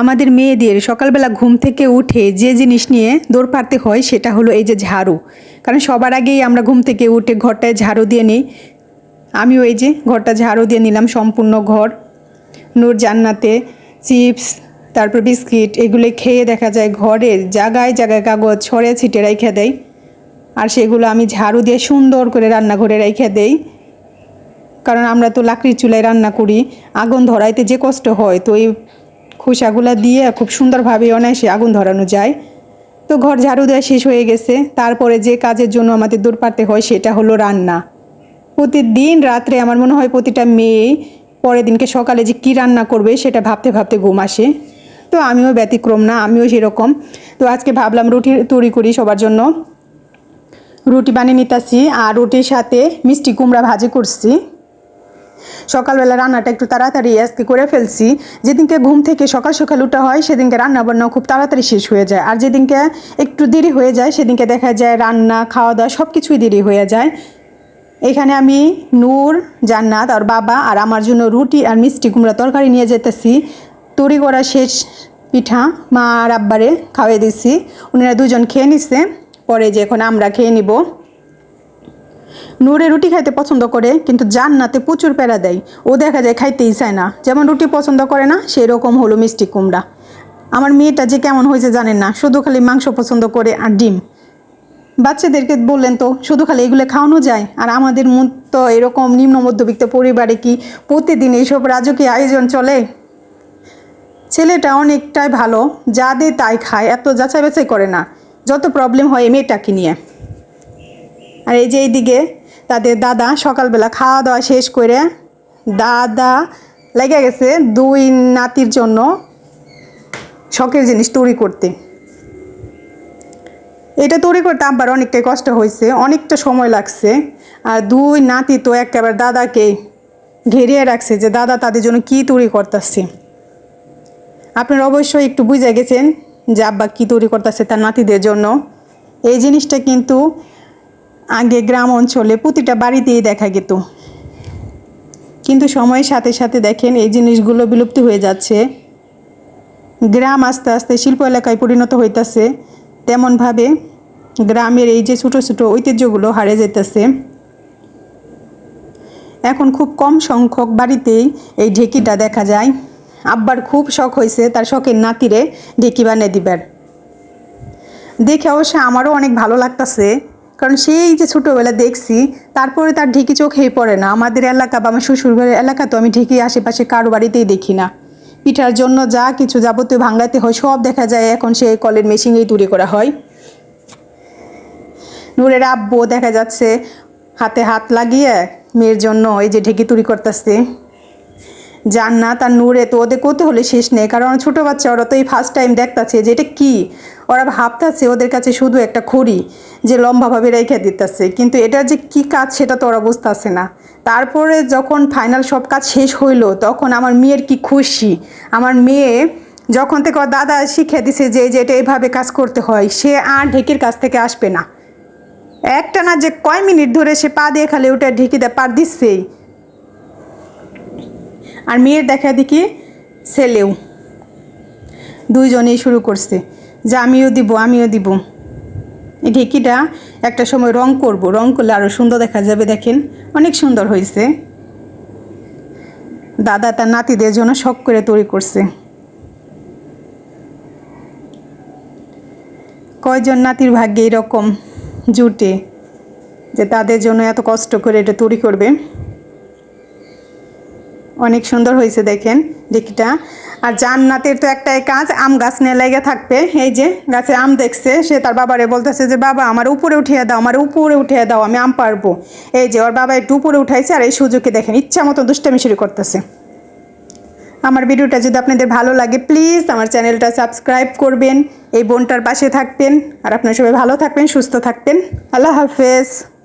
আমাদের মেয়েদের সকালবেলা ঘুম থেকে উঠে যে জিনিস নিয়ে দৌড় পারতে হয় সেটা হলো এই যে ঝাড়ু। কারণ সবার আগেই আমরা ঘুম থেকে উঠে ঘরটায় ঝাড়ু দিয়ে নিই। আমিও এই যে ঘরটা ঝাড়ু দিয়ে নিলাম সম্পূর্ণ ঘর। নূর জান্নাতে চিপস, তারপর বিস্কিট এগুলো খেয়ে দেখা যায় ঘরে জায়গায় জায়গায় কাগজ ছড়ে ছিটে রেখে দেয় আর সেগুলো আমি ঝাড়ু দিয়ে সুন্দর করে রান্নাঘরে রেখে দেই। কারণ আমরা তো লাকড়ির চুলায় রান্না করি, আগুন ধরাইতে যে কষ্ট হয় তো এই খোসাগুলা দিয়ে খুব সুন্দরভাবে অনায়াসে আগুন ধরানো যায়। তো ঘর ঝাড়ু দেওয়া শেষ হয়ে গেছে। তারপরে যে কাজের জন্য আমাদের দূর পারতে হয় সেটা হলো রান্না। প্রতিদিন রাত্রে আমার মনে হয় প্রতিটা মেয়ে পরের দিনকে সকালে যে কী রান্না করবে সেটা ভাবতে ভাবতে ঘুম আসে। তো আমিও ব্যতিক্রম না, আমিও সেরকম। তো আজকে ভাবলাম রুটি তৈরি করি সবার জন্য। রুটি বানিয়ে নিতেছি আর রুটির সাথে মিষ্টি কুমড়া ভাজি করছি। সকালবেলা রান্নাটা একটু তাড়াতাড়ি আজকে করে ফেলছি। যেদিনকে ঘুম থেকে সকাল সকাল উঠা হয়, সেদিনকে রান্না বান্না খুব তাড়াতাড়ি শেষ হয়ে যায়। আর যেদিনকে একটু দেরি হয়ে যায়, সেদিনকে দেখা যায় রান্না খাওয়া দাওয়া সব কিছুই দেরি হয়ে যায়। এখানে আমি নূর, জান্নাত আর বাবা আর আমার জন্য রুটি আর মিষ্টি কুমড়া তরকারি নিয়ে যেতেছি। তৈরি করা শেষ পিঠা মা আর আব্বারে খাওয়াই দিছি। ওনারা দুজন খেয়ে নিছে। পরে যে এখন আমরা খেয়ে নিব। নূরে রুটি খাইতে পছন্দ করে, কিন্তু জান্নাতে প্রচুর প্যারা দেয়। ও দেখা যায় খাইতেই চায় না। যেমন রুটি পছন্দ করে না সেই রকম হলো মিষ্টি কুমড়া। আমার মেয়েটা যে কেমন হয়েছে জানেন না, শুধু খালি মাংস পছন্দ করে আর ডিম। বাচ্চাদেরকে বললেন তো, শুধু খালি এগুলো খাওয়ানো যায়? আর আমাদের মতো এরকম নিম্ন মধ্যবিত্ত পরিবারে কি প্রতিদিন এইসব রাজকীয় আয়োজন চলে? ছেলেটা অনেকটাই ভালো, যা দে তাই খায়, এত যাচাই বাছাই করে না। যত প্রবলেম হয় মেয়েটাকে নিয়ে। আর এই যে এইদিকে তাদের দাদা সকালবেলা খাওয়া দাওয়া শেষ করে দাদা লেগে গেছে দুই নাতির জন্য শখের জিনিস তৈরি করতে। এটা তৈরি করতে আব্বার অনেকটাই কষ্ট হয়েছে, অনেকটা সময় লাগছে। আর দুই নাতি তো একেবারে দাদাকে ঘেরিয়ে রাখছে যে, দাদা, তাদের জন্য কী তৈরি করতেছে? আপনারা অবশ্যই একটু বুঝে গেছেন যে আব্বা কী তৈরি করতেছে তার নাতিদের জন্য। এই জিনিসটা কিন্তু আগে গ্রাম অঞ্চলে প্রতিটা বাড়িতেই দেখা যেত কিন্তু সময়ের সাথে সাথে দেখেন এই জিনিসগুলো বিলুপ্তি হয়ে যাচ্ছে। গ্রাম আস্তে আস্তে শিল্প এলাকায় পরিণত হইতেছে। তেমনভাবে গ্রামের এই যে ছোটো ছোটো ঐতিহ্যগুলো হারে যেতেছে এখন খুব কম সংখ্যক বাড়িতেই এই ঢেকিটা দেখা যায়। আব্বার খুব শখ হয়েছে তার শখের নাতিরে ঢেকি বানিয়ে দিবার। দেখে অবশ্য আমারও অনেক ভালো লাগতেছে। কারণ সেই যে ছোটোবেলা দেখছি, তারপরে তার ঢেকি চোখেই পড়ে না। আমাদের এলাকা বা আমার শ্বশুরবাড়ির এলাকা তো আমি ঢেকি আশেপাশে কারও বাড়িতেই দেখি না। পিঠার জন্য যা কিছু যাবতীয় ভাঙাতে হয়, সব দেখা যায় এখন সেই কলের মেশিনেই তৈরি করা হয়। নূরের আব্বু দেখা যাচ্ছে হাতে হাত লাগিয়ে মেয়ের জন্য এই যে ঢেকি তৈরি করতেছে। জান্নাত আর নূরে তো ওদের করতে হলে শেষ নেই, কারণ ছোটো বাচ্চা, ওরা তো এই ফার্স্ট টাইম দেখতাছে যে এটা কী? ওরা ভাবতাছে ওদের কাছে শুধু একটা খড়ি যে লম্বাভাবে রেখে দিতেছে। কিন্তু এটা যে কি কাজ সেটা তো ওরা বুঝতেছে না। তারপরে যখন ফাইনাল সব কাজ শেষ হইল, তখন আমার মেয়ের কি খুশি? আমার মেয়ে যখন থেকে ওর দাদা শিখে দিছে যে যে এটা এইভাবে কাজ করতে হয়, সে আর ঢেকির কাছ থেকে আসবে না। একটা না যে কয় মিনিট ধরে সে পা দিয়ে খালে ওটা ঢেকি দেয় পার দিচ্ছেই আর মেয়ের দেখা দেখি ছেলেও। দুইজনেই শুরু করছে। যে আমিও দিব আমিও দিব। এই ঢেকিটা একটা সময় রং করব, রং করলে আরও সুন্দর দেখা যাবে, দেখেন। অনেক সুন্দর হয়েছে। দাদা তার নাতিদের জন্য শখ করে তৈরি করছে। কয়জন নাতির ভাগ্যে এরকম জুটে যে তাদের জন্য এত কষ্ট করে এটা তৈরি করবে? অনেক সুন্দর হয়েছে দেখেন ডিকিটা। আর জান্নাতের তো একটাই কাজ, আম গাছ নিয়ে লেগে থাকবে। এই যে গাছে আম দেখছে, সে তার বাবারে বলতেছে যে, বাবা, আমার উপরে উঠিয়ে দাও, আমার উপরে উঠিয়ে দাও, আমি আম পারব। এই যে ওর বাবা একটু উপরে উঠাইছে, আর এই সুযোগে দেখেন ইচ্ছা মতো দুষ্টামি শুরু করতেছে। আমার ভিডিওটা যদি আপনাদের ভালো লাগে প্লিজ আমার চ্যানেলটা সাবস্ক্রাইব করবেন, এই বোনটার পাশে থাকবেন। আর আপনার সবাই ভালো থাকবেন, সুস্থ থাকবেন। আল্লাহ হাফেজ।